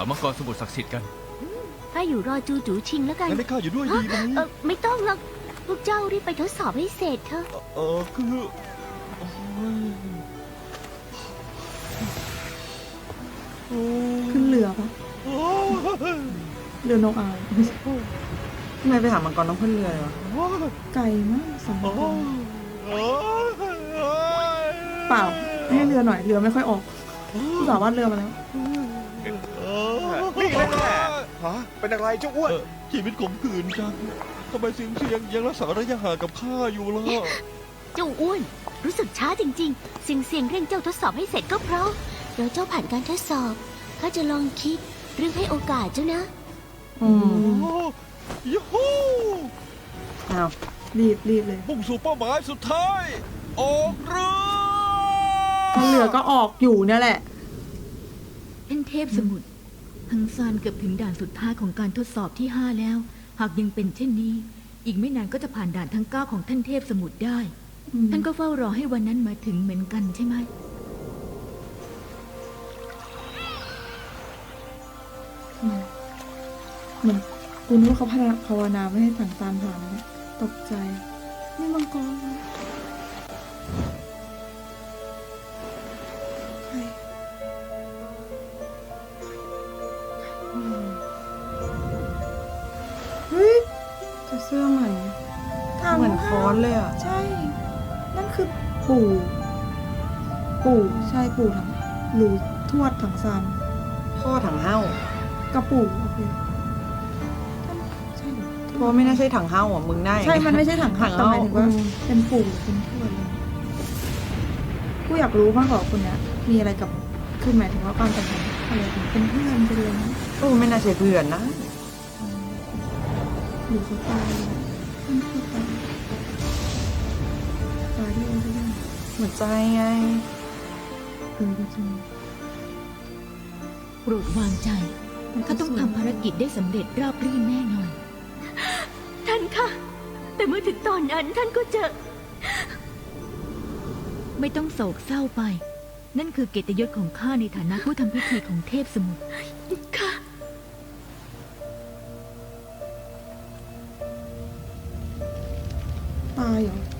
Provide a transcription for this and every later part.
าวมังกรสมุทรศักดิ์สิทธิ์กันถ้าอยู่รอจูจูชิงแล้วกันงั้นให้ข้าอยู่ด้วยดีไหมเออไม่ต้องหรอกพวกเจ้ารีบไปทดสอบให้เสร็จเถอะ เออคือโอ้ยขึ้นเรือปะโอ้ยเรือนกอายไม่ใช่ทำไมไปหามังกรต้องขึ้นเรือเลยวะโอ้ยไกลมากสองโอ้คนยโอ้ยเปล่าให้เรือหน่อยเรือไม่ค่อยออกสาวาดเรือมาแล้วโอ้ ยนี่แหละแหละฮะเป็นอะไรเจ้าอ้วน เออชีวิตขมขื่นจังทำไมเสียงเสียงยังรักษาระยะห่างกับข้าอยู่ล่ะ เจ้าอ้วน รู้สึกช้าจริงๆเสียงเสียงเร่งเจ้าทดสอบให้เสร็จก็เพราะเดี๋ยวเจ้าผ่านการทดสอบข้าจะลองคิดเรื่องให้โอกาสเจ้านะ อืโอ้มยยูฮูอ้าวรีบรีบเลยมุ่งสู่เป้าหมายสุดท้าย ออกเรือ ถ้าเรือก็ออกอยู่เนี่ยแหละท่านเทพสมุทร ฮังซานเกือบถึงด่านสุดท้ายของการทดสอบที่ห้าแล้ว หากยังเป็นเช่นนี้ อีกไม่นานก็จะผ่านด่านทั้งเก้าของท่านเทพสมุทรได้อืมท่านก็เฝ้ารอให้วันนั้นมาถึงเหมือนกันใช่ไหมอืมเหมือนกูนึกว่าเขาพาภาวนาไม่ให้สังตานผ่านนะเนี่ยตกใจ นี่มังกรนะ ทางเหมือนค้อนเลยอะ ใช่ นั่นคือปู่ ปู่ใช่ปู่ถังหรือทวดถังซานพ่อถังเห้ากับปู่โอเคท่านใช่เหรอเพราะไม่น่าใช่ถังเห้าอะมึงได้ใช่ มันไม่ใช่ถังถัหักงแต่เห้าหมายถึงว่าอืมเป็นปู่เป็นทวดเลยกูอยากรู้มากกว่าคนเนี้ยมีอะไรกับคือหมายถึงว่าความสัมพันธ์อะไรถึงเป็นเพื่อนเป็นอะไรนะโอ้ไม่น่าใช่เพื่อนนะ หรือเขาตายท่านพูดตาย หัวใจไงเออก็จริงโปรดวางใจข้าต้องทำภารกิจได้สำเร็จราบรื่นแน่นอน ท่านคะแต่เมื่อถึงตอนนั้นท่านก็จะไม่ต้องโศกเศร้าไป นั่นคือเกียรติยศของข้าในฐานะผู้ทำพิธีของเทพสมุทรค่ะตายเหรออื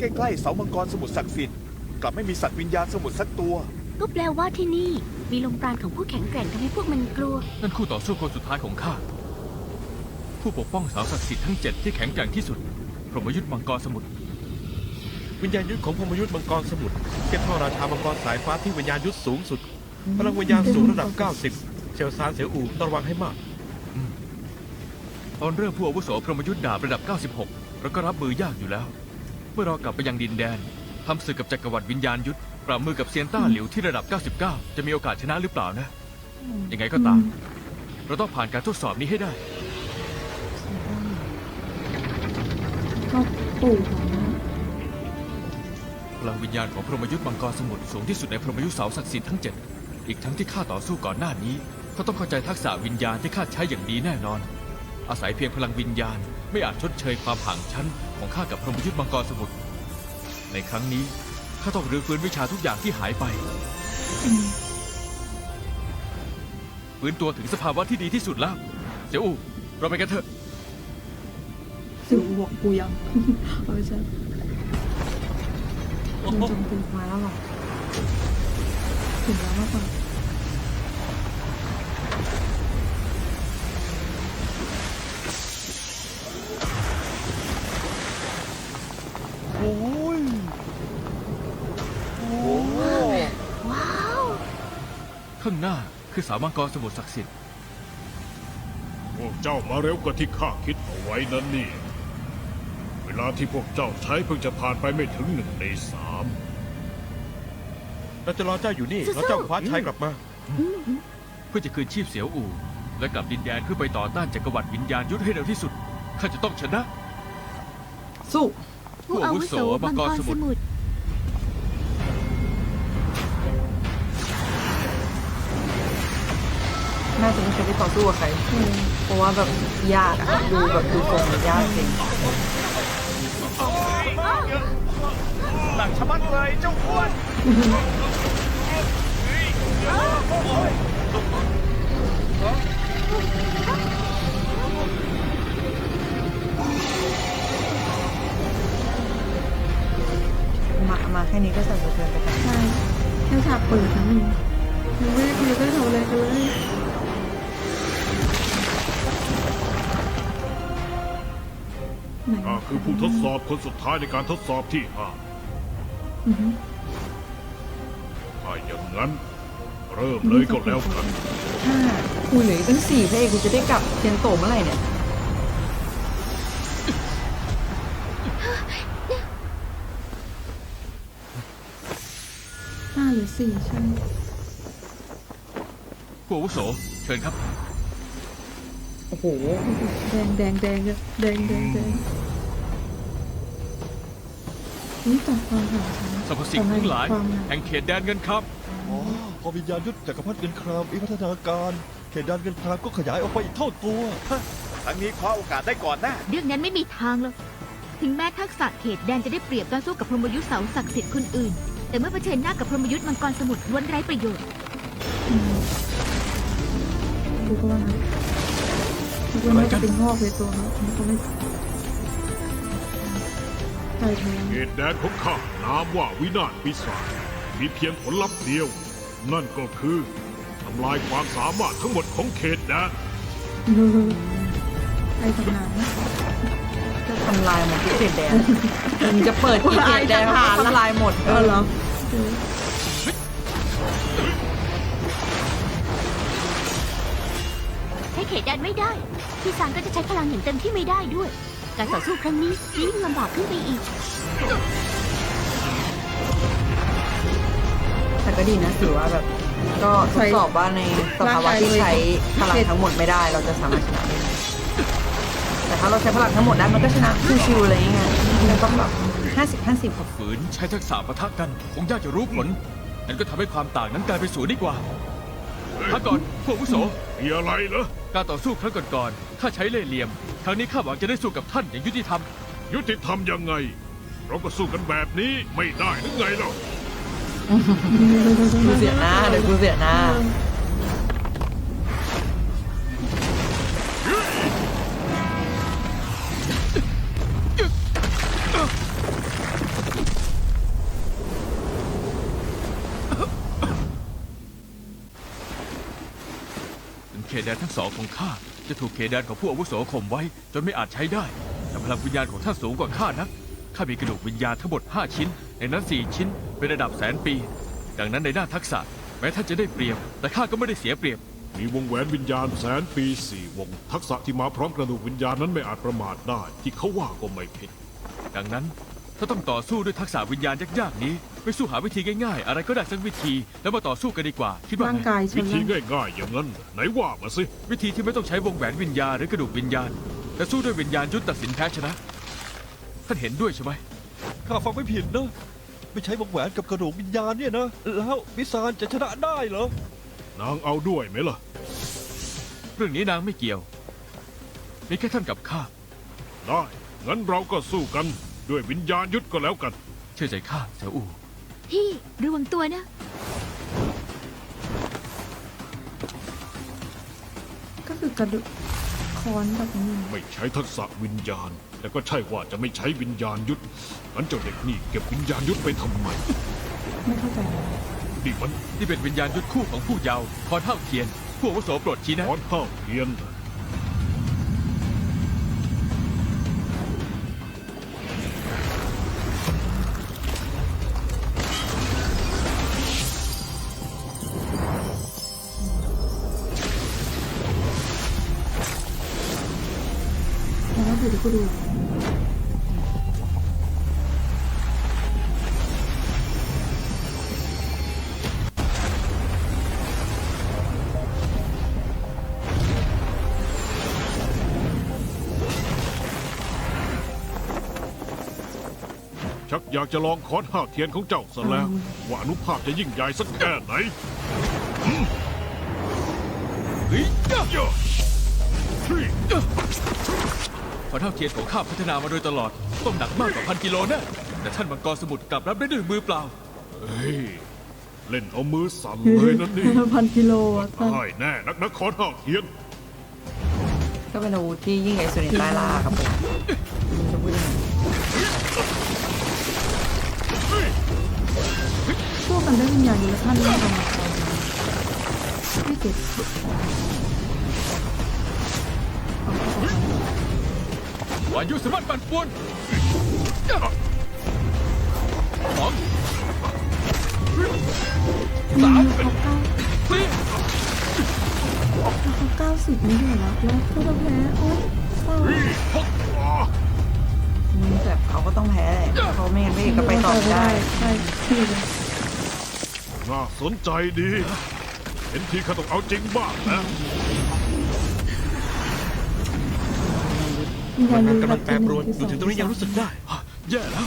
ใกล้ๆเสามังกรสมุทรศักดิ์สิทธิ์กลับไม่มีสัตว์วิญญาณสมุทรสักตัว ก็แปลว่าที่นี่มีลมปราณของผู้แข็งแกร่งทำให้พวกมันกลัว นั่นคู่ต่อสู้คนสุดท้ายของข้า ผู้ปกป้องสาวศักดิ์สิทธิ์ทั้งเจ็ดที่แข็งแกร่งที่สุด พรหมยุทธ์มังกรสมุทร วิญญาณยุทธของพรหมยุทธ์มังกรสมุทรเทียบเท่าราชามังกรสายฟ้าที่วิญญาณยุทธสูงสุด พลังวิญญาณสูงระดับ 90 เชลซานเสียวอูต้องระวังให้มาก ตอนเริ่มผู้อาวุโสพรหมยุทธ์ดาบระดับ 96เราก็รับมือยากอยู่แล้วเมื่อเรากลับไปยังดินแดนทำศึกกับจักรวรรดิวิญญาณยุทธปราบมือกับเซียนต้าหลิวที่ระดับ 99 จะมีโอกาสชนะหรือเปล่านะ ยังไงก็ตาม เราต้องผ่านการทดสอบนี้ให้ได้ก็ปู่พลังวิญญาณของพรหมยุทธ์มังกรสมุทรสูงที่สุดในพรหมยุทธ์เสาศักดิ์สิทธิ์ทั้งเจ็ดอีกทั้งที่ข้าต่อสู้ก่อนหน้านี้ เขาต้องเข้าใจทักษะวิญญาณที่ข้าใช้อย่างดีแน่นอน อาศัยเพียงพลังวิญญาณ ไม่อาจชดเชยความห่างชั้นของข้ากับพรหมยุทธ์มังกรสมุทรในครั้งนี้ข้าต้องรื้อฟื้นวิชาทุกอย่างที่หายไปอืมฟื้นตัวถึงสภาวะที่ดีที่สุดแล้ว เจ้าอูเราไปกันเถอะสิวบอกกูยังเอาไม่ใช่มันโจมตีมาแล้วเหรอถึงแล้วมากกว่าางหน้าคือสาวมังกรสมุทรศักดิ์สิทธิ์พวกเจ้ามาเร็วกว่าที่ข้าคิดเอาไว้นั่นนี่ เวลาที่พวกเจ้าใช้เพิ่งจะผ่านไปไม่ถึงหนึ่งในสามเราจะรอเจ้าอยู่นี่สู้ๆแล้วเจ้าคว้าชัยกลับมา เพื่อจะคืนชีพเสียวอูและกลับดินแดนเพื่อไปต่อต้านจักรวรรดิวิญญาณยุทธให้เร็วที่สุด ข้าจะต้องชนะ สู้ผู้อาวุโสมังกรสมุทร น่าจะไม่เคยได้ต่อสู้กับใครเพราะว่าแบบยากอะดูแบบดูทรงมันยากจริงหนักชะมัดเลยเจ้าอ้วนมามาแค่นี้ก็สั่นสะเทือนไปกันใช่แค่ฉากเปิดนะมึงยังไม่ได้คุยก็ทำอะไรกันเลย ไหนข้าคือผู้ทดสอบคนสุดท้ายในการทดสอบที่ห้าอือหือถ้าอย่างนั้น เริ่มเลยก็แล้วกันห้ากูเหลืออีกตั้งสี่พระเอกกูจะได้กลับเทียนโตเมื่อไหร่เนี่ยห้าหรือสี่ใช่ผู้อาวุโสเชิญครับ โอ้โห แดงแดงแดงแดงแดงแดงนี่ต่อความหาฉันสรรพสิ่งทั้งหลายความหาแห่งเขตแดนเงินครับ อ๋อพอวิญญาณยุทธจักรพรรดิเงินครามอีกพัฒนาการ เขตแดนเงินครามก็ขยายออกไปอีกเท่าตัวครั้งนี้คว้าโอกาสได้ก่อนแน่เรื่องนั้นไม่มีทางหรอก ถึงแม้ทักษะเขตแดนจะได้เปรียบการสู้กับพรหมยุทธ์เสาศักดิ์สิทธิ์คนอื่น แต่เมื่อเผชิญหน้ากับพรหมยุทธ์มังกรสมุทรล้วนไร้ประโยชน์ดูก็ว่า งั้นทุกวันนี้จะเป็นงอกเลยตัวเขาเขาก็ไม่ใจแทงเขตแดนของข้านามว่าวินาศปีศาจมีเพียงผลลัพธ์เดียว นั่นก็คือทำลายความสามารถทั้งหมดของเขตแดนไอ้ทำงานจะทำลายหมดที่เขตแดนมึงจะเปิดที่เขตแดนก็ทำลายหมดเออเหรอ เขตแดนไม่ได้ พี่ซานก็จะใช้พลังอย่างเต็มที่ไม่ได้ด้วย การต่อสู้ครั้งนี้ยิ่งลำบากขึ้นไปอีก แต่ก็ดีนะถือว่าแบบก็ทดสอบว่าในสภาวะที่ใช้พลังทั้งหมดไม่ได้ เราจะสามารถชนะได้ไหมแต่ถ้าเราใช้พลังทั้งหมดได้มันก็ชนะชิวๆเลยไงมันต้องแบบห้าสิบห้าสิบฝืนใช้ทักษะปะทะกัน คงยากจะรู้ผลนั่นก็ทำให้ความต่างนั้นกลายเป็นศูนย์ดีกว่า พักก่อนผู้อาวุโสมีอะไรเหรอ การต่อสู้ครั้งก่อนๆข้าใช้เล่ห์เหลี่ยม ครั้งนี้ข้าหวังจะได้สู้กับท่านอย่างยุติธรรม ยุติธรรมยังไง เราก็สู้กันแบบนี้ไม่ได้หรือไงเล่า กูเสียหน้าเดี๋ยวกูเสียหน้า ดนทั้งสองของข้าจะถูกเขตแดนของผู้อาวุโสข่มไว้ จนไม่อาจใช้ได้แต่พลังวิญญาณของท่านสูงกว่าข้านักข้ามีกระดูกวิญญาณทั้งหมด5ชิ้น ในนั้น 4 ชิ้น เป็นระดับแสนปี ดังนั้นในด้านทักษะ แม้ท่านจะได้เปรียบ แต่ข้าก็ไม่ได้เสียเปรียบ มีวงแหวนวิญญาณแสนปีสี่วง ทักษะที่มาพร้อมกระดูกวิญญาณนั้นไม่อาจประมาทได้ ที่เขาว่าก็ไม่ผิด ดังนั้นถ้าต้องต่อสู้ด้วยทักษะวิญญาณยากๆนี้ ไม่สู้หาวิธีง่ายๆ อะไรก็ได้สักวิธี แล้วมาต่อสู้กันดีกว่า คิดว่าร่างไงกายชวินธีร่างง่ายๆ อย่างนั้น ไหนว่ามาสิ วิธีที่ไม่ต้องใช้วงแหวนวิญญาณหรือกระดูกวิญญาณแต่สู้ด้วยวิญญาณยุทธตัดสินแพ้ชนะท่านเห็นด้วยใช่ไหมข้าฟังไม่ผิดนะ ไม่ใช้วงแหวนกับกระดูกวิญญาณเนี่ยนะ แล้วพิซานจะชนะได้เหรอ นางเอาด้วยไหมล่ะ เรื่องนี้นางไม่เกี่ยวมีแค่ท่านกับข้าได้ งั้นเราก็สู้กัน ด้วยวิญญาณยุทธก็แล้วกัน เชื่อใจข้าเสี่ยวอู พี่ระวังตัวนะ ก็คือกระดูกคอนแบบนี้ไม่ใช้ทักษะวิญญาณ แต่ก็ใช่ว่าจะไม่ใช้วิญญาณยุทธงั้นเจ้าเด็กนี่เก็บวิญญาณยุทธไปทำไมไม่เข้าใจนี่มันนี่เป็นวิญญาณยุทธคู่ของผู้เยาว์พรเท่าเทียน ผู้อาวุโสโปรดชี้แนะร้อนเท่าเทียน เดี๋ยวกูดูชักอยากจะลองคอนห้าเทียนของเจ้าซะแล้ว ว่าอนุภาพจะยิ่งใหญ่สักแค่ไหนเฮ้ยเยอะ เฮ้ยพรเท่าเทียนของข้าพัฒนามาโดยตลอด ต้องหนักมากกว่าพันกิโลแน่แต่ท่านมังกรสมุทรกลับรับได้ด้วยมือเปล่า เฮ้ย เล่นเอามือสั่นเลยนั่นนี่พันกิโลอะท่านได้แน่นักนครห้าเทียน ก็เป็นอาวุธที่ยิ่งใหญ่สุดในใต้ล่าครับผมจะพูดยังไงพวกกันได้วิญญาณอยู่แล้วท่านไม่ทำมาก่อนไม่เก็บ วายุสามารถปั่นป่วนสองมีเขาเก้าสี่เขาเก้าสิบไม่ได้เหรอแล้วก็จะแพ้โอ๊ยเศร้าหกแต่เขาก็ต้องแพ้แหละเพราไม่งั้นพระเอกก็ไปต่อไม่ได้ใช่พี่น่าสนใจดี เห็นทีข้าต้องเอาจริงบ้างนะ วิญพญาลัณงงานรู้กำลังแปรปรวนที่อยู่ถึงตรงนี้ยังรู้สึกได้ แย่แล้ว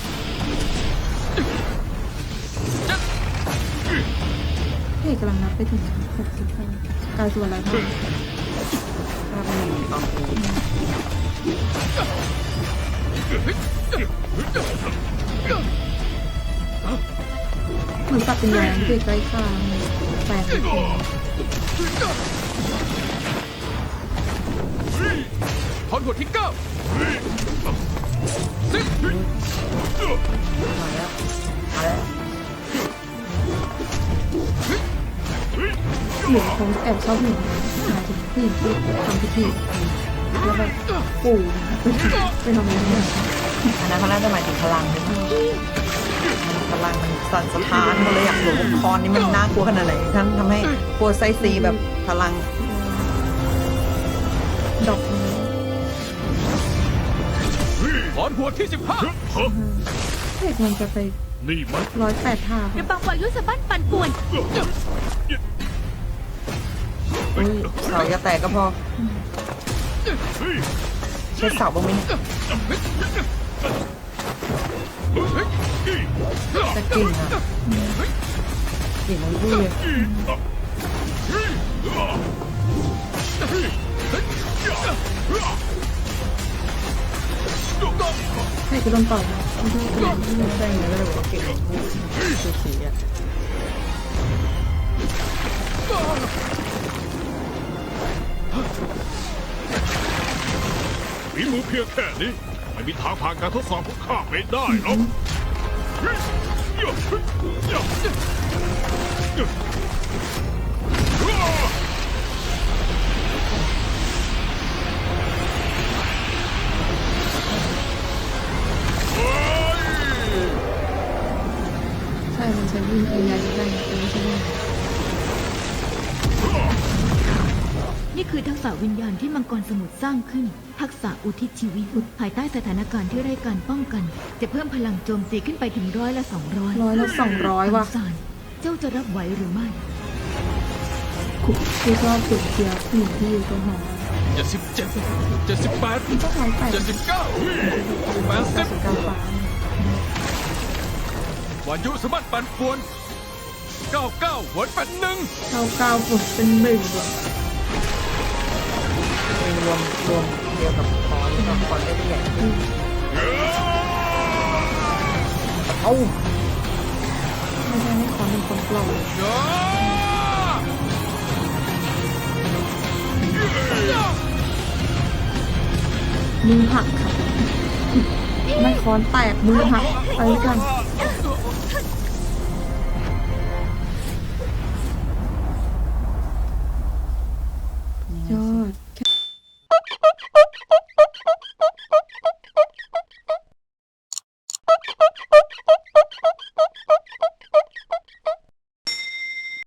พี่เอกกำลังนับไปถึงหกสิบเท่ากลายส่วนอะไรบ้างถ้าเป็นอยู่ตอนคูเหมือนตัดเป็นแรงพี่เอกใกล้ข้างแปลง ถอนหัวที่เก้าสิบมาแล้วมาแล้วหรือเขาแอบชอบหนูหมายถึงผู้หญิงที่ทำพิธีแล้วแบบปู่ไปทำอะไรเนี่ยอันนั้นเขาน่าจะหมายถึงพลังหรือเปล่าพลังมันสั่นสะท้านก็เลยอยากรู้ว่าคอนนี้มันน่ากลัวขนาดไหนท่านทำให้กลัวไซซีแบบพลัง ถอนหัวที่สิบห้าพี่เอกมันจะไปนี่มันร้อยแปดท่าระบังวายุสะบั้นปั่นป่วนอุ้ยเสาอย่าแตกก็พอเช็ดเสาบ้างไหมเนี่ยจะเก่งอะเก่งทั้งคู่เลยพี่เอกก็โดนต่อยนะไม่ใช่เอกไม่ใช่ใช่ไงก็เลยบอกว่าเก่งทั้งคู่สูสีอะฝีมือเพียงแค่นี้ไม่มีทางผ่านการทดสอบของข้าไปได้หรอก มันใช้วิญญาณได้แต่ไม่ใช่วิญญาณนี่คือทักษะวิญญาณที่มังกรสมุทรสร้างขึ้น ทักษะอุทิศชีวิตภายใต้สถานการณ์ที่ไร้การป้องกัน จะเพิ่มพลังโจมตีขึ้นไปถึงร้อยละสองร้อยร้อยละสองร้อยว่ะสารเจ้าจะรับไหวหรือไม่คุกคือชอบสุดเกียร์ผู้หญิงที่อยู่ตรงหอเจ็ดสิบเจ็ดเจ็ดสิบแปดเจ็ดสิบเก้าแปดสิบกาฟ้า วายุสามารถปั่นป่วนเก้าเก้าหวนเป็นหนึ่งเก้าเก้าฝนเป็นหนึ่งว่ะเป็นรวมรวมเดียวกับคอนกับคอนได้ใหญ่ขึ้นเอ้าไม่ใช่ให้คอนเป็นคนกล่อมย่ามือหักค่ะไม่คอนแตกมือหักไปกันฮ่า